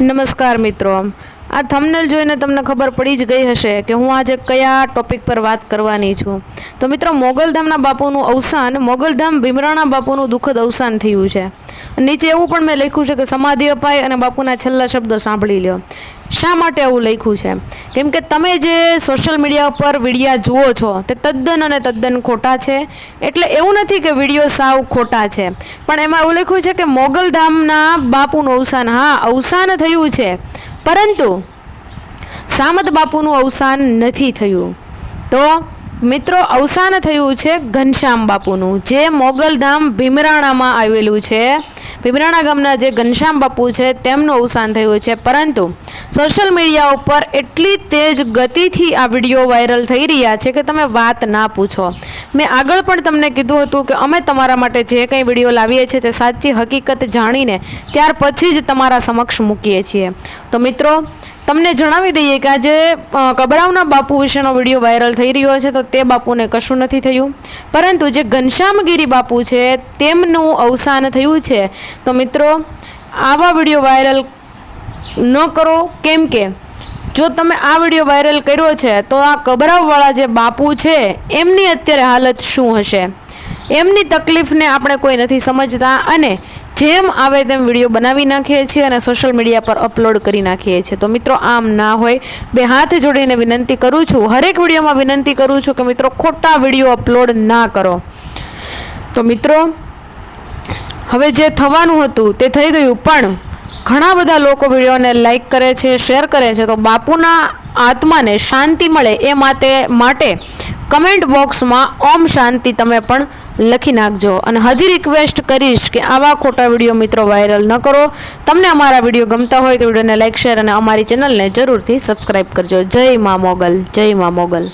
નમસ્કાર મિત્રો. આ થમનેલ જોઈને તમને ખબર પડી જ ગઈ હશે કે હું આજે કયા ટોપિક પર વાત કરવાની છું. તો મિત્રો, મોગલધામના બાપુનું અવસાન, મોગલધામ ભીમરાણા બાપુનું દુઃખદ અવસાન થયું છે. નીચે એવું પણ મેં લખ્યું છે કે સમાધિ અપાય અને બાપુના છેલ્લા શબ્દો સાંભળી લ્યો. શા માટે આવું લખ્યું છે? કેમ કે તમે જે સોશિયલ મીડિયા પર વિડીયા જુઓ છો, તે તદ્દન અને તદ્દન ખોટા છે. એટલે એવું નથી કે વીડિયો સાવ ખોટા છે. પણ એમાં એવું લખ્યું છે કે મોગલધામના બાપુનું અવસાન, હા, અવસાન થયું છે. પરંતુ સામત બાપુનું અવસાન નથી થયું. તો મિત્રો, અવસાન થયું છે ઘનશ્યામ બાપુનું, જે મોગલધામ ભીમરાણામાં આવેલું છે. ભીમરાણા ગામના જે ઘનશ્યામ બાપુ છે, તેમનું અવસાન થયું છે. પરંતુ સોશિયલ મીડિયા ઉપર એટલી તેજ ગતિથી આ વીડિયો વાયરલ થઈ રહ્યા છે કે તમે વાત ના પૂછો. મેં આગળ પણ તમને કીધું હતું કે અમે તમારા માટે જે કંઈ વીડિયો લાવીએ છીએ તે સાચી હકીકત જાણીને ત્યાર પછી જ તમારા સમક્ષ મૂકીએ છીએ. તો મિત્રો, તમને જણાવી દઈએ કે આજે કબરાવના બાપુ વિશેનો વીડિયો વાયરલ થઈ રહ્યો છે તો તે બાપુને કશું નથી થયું. પરંતુ જે ઘનશ્યામગીરી બાપુ છે, તેમનું અવસાન થયું છે. તો મિત્રો, આવા વીડિયો વાયરલ ન કરો. કેમ કે જો તમે આ વીડિયો વાયરલ કર્યો છે, તો આ કબરાવવાળા જે બાપુ છે, એમની અત્યારે હાલત શું હશે? એમની તકલીફને આપણે કોઈ નથી સમજતા અને જેમ આવે તેમ વીડિયો બનાવી નાખીએ છીએ અને સોશિયલ મીડિયા પર અપલોડ કરી નાખીએ છીએ. તો મિત્રો, આમ ના હોય, બે હાથ જોડીને વિનંતી કરું છું, હરેક વિડીયોમાં વિનંતી કરું છું કે મિત્રો, ખોટા વીડિયો અપલોડ ના કરો. તો મિત્રો, હવે જે થવાનું હતું તે થઈ ગયું, પણ ઘણા બધા લોકો વિડીયોને લાઈક કરે છે શેર કરે છે, તો બાપુના આત્માને શાંતિ મળે એ માટે માટે કમેન્ટ બોક્સમાં ઓમ શાંતિ તમે પણ લખી નાખજો. અને હજી રિક્વેસ્ટ કરીશ કે આવા ખોટા વીડિયો મિત્રો વાયરલ ન કરો. તમને અમારા વીડિયો ગમતા હોય તો વિડીયોને લાઈક શેર અને અમારી ચેનલને જરૂરથી સબસ્ક્રાઈબ કરજો. જય મા મોગલ, જય મા મોગલ.